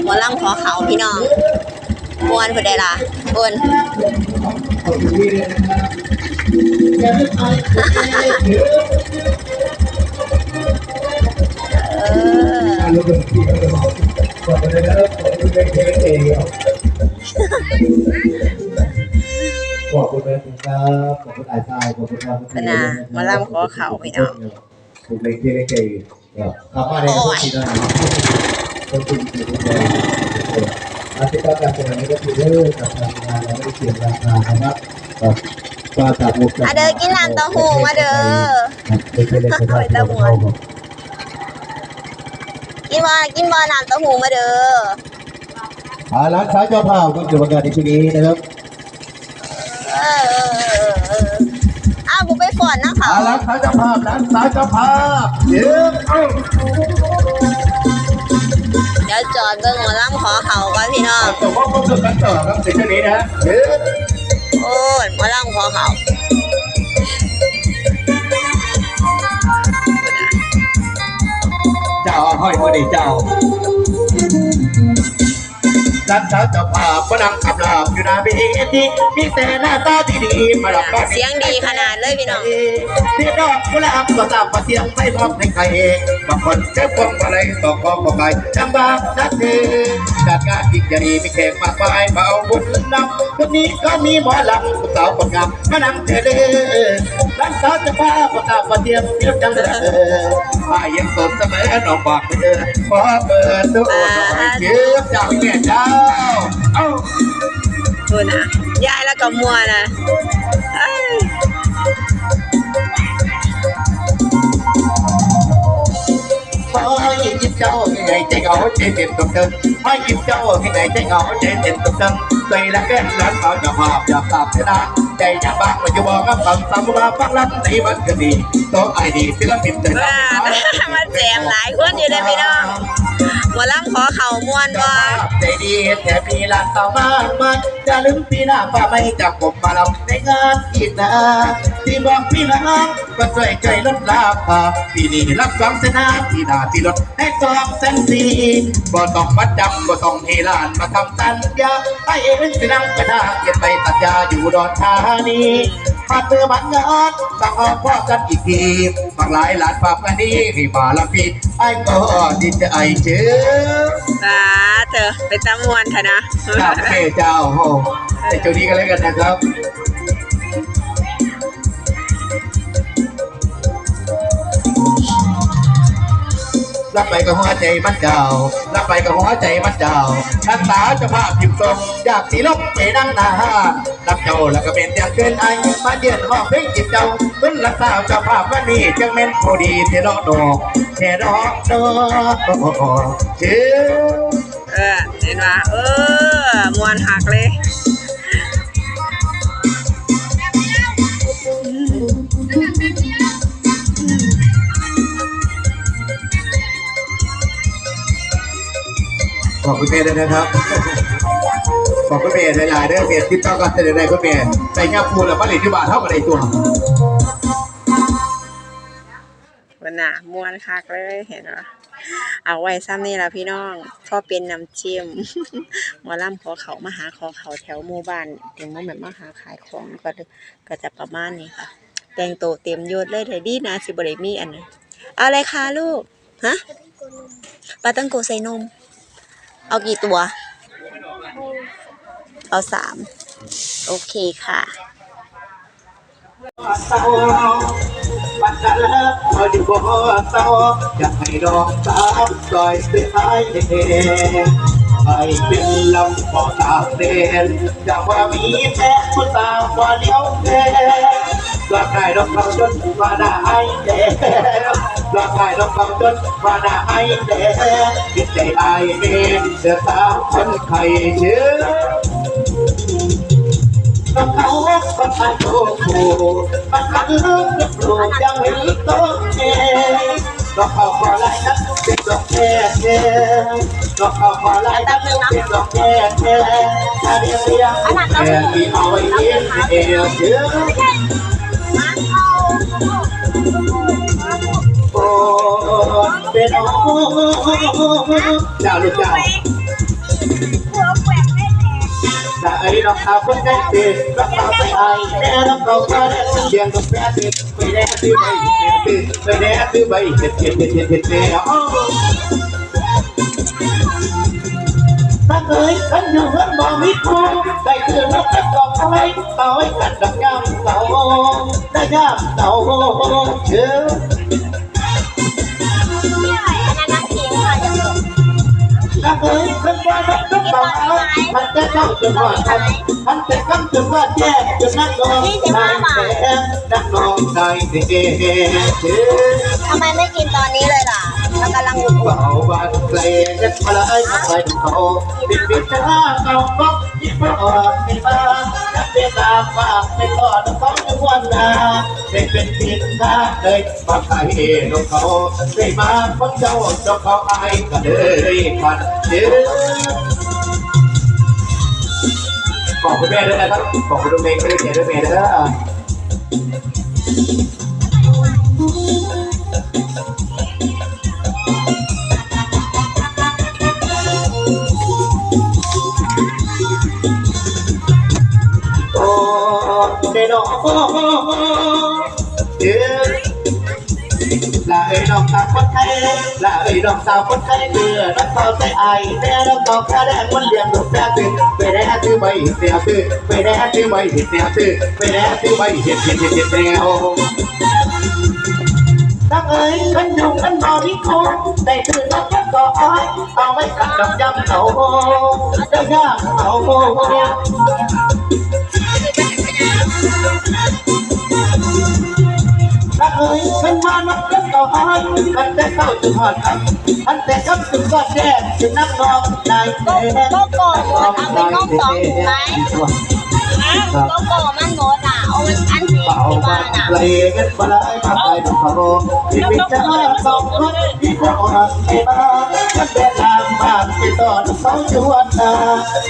หมอลำขอเขาพี่น้องมวนเพิ่นได้ล่ะเพิ่นเออขอบคุณนะครับขอบคุณอาจารย์ขอบคุณครับปนาหมอลำขอเขาพี่น้องผมเล็กที่เล็กใจกลับมาในทุกทีนะขอ คุณที่ดูแลอาชีพการแสดงนี้ก็คือเรื่องกับทางงานเราไม่ได้เกี่ยวราคานะครับก็จากมุกมาเด้อกินน้ำเต้าหู้มาเด้อไม่ใช่เล็กไม่ได้เราเข้ากินบ่กินบ่น้ำเต้าหู้มาเด้ออาร้านค้าเจ้าภาพก็เกี่ยวกับการในที่นี้นะครับเอออ้าวบุไปฝอนนะเขาอ่าร้านค้าเจ้าภาพร้านค้าเจ้าภาพเดี๋ยวเอ้าเดี๋ยวจอดเบิ่งหมอลำขอเขาก่อนพี่น้องต่อว่าพวกเรากันต่อครับในที่นี้นะเดี๋ยวโอ้ยหมอลำขอเขาเจ้าห้อยมือดีเจ้า ร้านค้าเจ้าภาพมานั่งขับลาบอยู่หน้าเวทีมีแต่หน้าตาที่ดีมาหลับบ้านเสียงดีขนาดเลยพี่น้องเสียดอกกุหลาบก็ตามมาเสียงไม่ร้องให้ใครบางคนเจ็บปวดอะไรต่อคอก็ไปจำบางนัดเดจัดงานยิ่งใหญ่มีแขกมากมายมาเอาบุญนำคืนนี้ก็มีหมอลำผู้สาวคนงามมานั่งเทเลร้านสาวจะพาประกาศมาเทียมเทียบจังเลยมาเยี่ยมสดเสมอน้องบอกเธอขอเปิดตัวหน่อยเทียบเจ้าแม่เจ้า เอ้า ดูนะยายแล้วก็มัวนะเอ้ ยพอยิ้มเจ้าที่ไหนใจเหงาใจเต็มตุกเติมพอยิ้มเจ้าที่ไหนใจเหงาใจเต็มตุกเติมใจละแก่ร้านเขาจะหอบจะภาพเสนาใจจะบ้าก็จะบอกกับฟังสามว่าฟังรักในมันก็ดีต้องไอดีศิลปินแต่ละมาแจมหลายคนอยู่เลยพี่น้อง หมอลำขอเขามวนบ่ใจดีแต่ปีหลังต่อมามันจะลืมปีหน้าป้าไม่จับผมมาลำในงานอีกนะที่บอกพี่น้องก็ช่วยใจลดราคาปีนี้รับสองเสนาที่หน้าที่รถให้สองแสนสี่บ่ต้องมาจับบ่ต้องเฮลานมาทำสัญญาไอเอ็นสินังไปหน้าเกียนไปตัดยาอยู่ดอนธานี มาเจอบันงานสั่งออกพ่อกันอีกทีบางหลายหลานฝากมานี่ให้มาละพี่ไอ้ก็ดีใจเชื่อสาเธอเป็นตำมวนเถอะนะครับเจ้เจ้าโหแต่เจ้านี้กันแล้วกันนะครับ รับไปกับหัวใจมันเจ้ารับไปกับหัวใจมันเจ้าชันตาจะภาพพิมพ์ตรงอยากสีลบไปนั่งหน้ารับเจ้าแล้วก็เป็นอย่างเกินไอมาเยือนห้องเพลงจิตเจ้าเป็นรักษาเจ้าภาพวันนี้จังแม่นพอดีเทรอดอกเทรอดอกเชื่อเออเห็นว่าเออมวนหักเลย คุณเมย์ด้วยนะครับขอบคุณเมย์หลายๆเด้อเมย์ที่ต้องการเสนอในคุณเมย์ใส่ยาปูแล้วผลิตที่บาทเท่ากับในตัววันน่ะมวนคักเลยเห็นว่าเอาไว้ซ้ำนี่ละพี่น้องพอเป็นน้ำจิ้มหมอล่ำขอเขามาหาขอเขาแถวหมู่บ้านเต็มแบบมาหาขายของก็ก็จะประมาณนี้ค่ะ แต่งโตเต็มยศเลยแต่ดีนะสิบริมีอันนั้นเอาอะไรคะลูกฮะปลาตังโกใส่นม เอากี่ตัว เอาสาม โอเคค่ะปัจจัยคอยอยู่บ่เศร้าอยากให้ดอกสาวลอยไปหายเองให้เป็นลำบ่อตาเดนอยากว่ามีแท้ผู้สาวว่าเลี้ยวแท้หลอกให้ดอกเขาจนว่าหน้าไอ้ งหลอกให้ดอกเขาจนว่าหน้าไอ้แดงคิดใจไอ้เองเดือดสาวคนไข้เชื่อกับเขาก็ทำโอ้โหมันรักกับโลกยังไม่โตเองก็เขาขอไล่นักเป็นดอกแค่แค่ก็เขาขอไล่นักเป็นดอกแค่แค่ถ้าเรียกเรียกแค่ที่เอาไว้เลี้ยงเอวเชื่อ โอ้เป็นโอ้เจ้าลูกเจ้า là ấy nó sao có cách tiền nó sao phải ai để nó cầu qua để nó tiền nó phải tiền phải để từ bảy tiền phải để từ bảy tiền tiền tiền tiền tiền tiền đó ta ơi anh nhiều hơn bỏ mít cô đại từ nó cắt còn ai tao ấy cắt đập nham tao đã nham tao chứ ta ơi thân qua nó rất bằng ai hắn sẽ không được hoàn thành hắn sẽ không được qua che cho nát ngon này sẽ nát ngon này để chứ ทำไมไม่กินตอนนี้เลยล่ะมันกำลังอุ่น bảo bạn lệ nhất mà lại không phải cậu biết biết cha cậu có biết bảo biết ba đã biết làm và biết có được có những quan là để เป็นเพียงท่าเลยมาใครลงเขาได้มาพ้นเจ้าเจ้าเขาอายก็เลยพันเดือบอกคุณแม่ด้วยนะครับบอกคุณแม่ด้วยแม่ด้วยแม่ด้วย ลาเอ้ยน้องสาวคนไทยลาเอ้ยน้องสาวคนไทยเดือน้องสาวใจไอแม่น้องสาวแค่แดงมันเลี้ยงลูกแม่ตื่นไปแดงตื่นไปเสียตื่นไปแดงตื่นไปเสียตื่นไปแดงตื่นไปเห็ดเห็ดเห็ดเห็ดแนวตั้งเอ้ยขันยุ่งขันบอดี้โคได้ตื่นแล้วก็ต่ออ้อยเอาไว้กับดอกยำเขาได้ยากเขา ถ้าเคยขึ้นมานักเล่นต่อให้มันจะเข้าจุดหอดอันมันแต่กับจุดก็แจ้จุดนักนองนายแดงโกโก้เอาเป็นนมสองถุงไหมโกโก้มันโงดอะ อันอันสีเป่ามาบ้านอะ เพลงกันมาได้ทำไปทุกคนที่เป็นจะสองคนที่พวกเราไอ้บ้าฉันเดินทางมาไปตอนสองชวนนา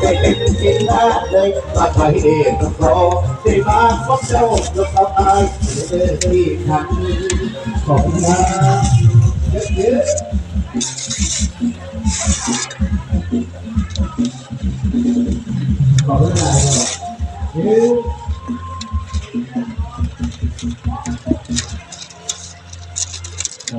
ได้เป็นจริงนะเลยมาไปเองทุกคนที่มาพบเจ้าลูกเขาอายเลยที่ทำขอบคุณนะเยอะๆ ขอบคุณนายครับเฮ้ยขอบคุณเลยขอบคุณครับขอบคุณครับขอบคุณเลยครับขอบคุณหวานครับขอบคุณครับได้แล้วจ้ากขอบคุณครับพูดไปแล้วครับขอบคุณที่ท่านเลยครับ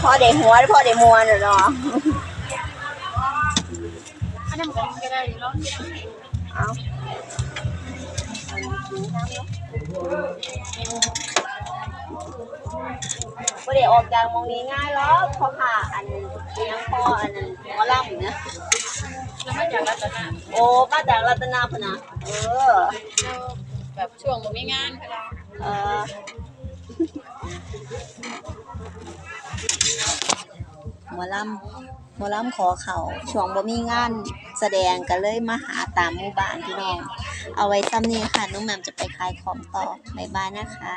พ่อเด็กหัวหรือพ่อเด็กมวนเนาะอันนั้นมันก็ได้แล้วเอาพ่อเด็กออกจากมองนี้ง่ายหรอกเพราะค่ะอันเลี้ยงพ่ออันนั้นหมอลำเนี่ย แล้วมาจากรัตนะโอ้มาจากรัตนาพนะเออ แบบช่วงมันไม่งานค่ะเออหมอลำหมอลำขอเขาช่วงบ่มีงานแสดงก็เลยมาหาตามหมู่บ้านพี่น้อง เอาไว้ซ้ำนี้ค่ะ น้องแหม่มจะไปขายของต่อ บ๊ายบายนะคะ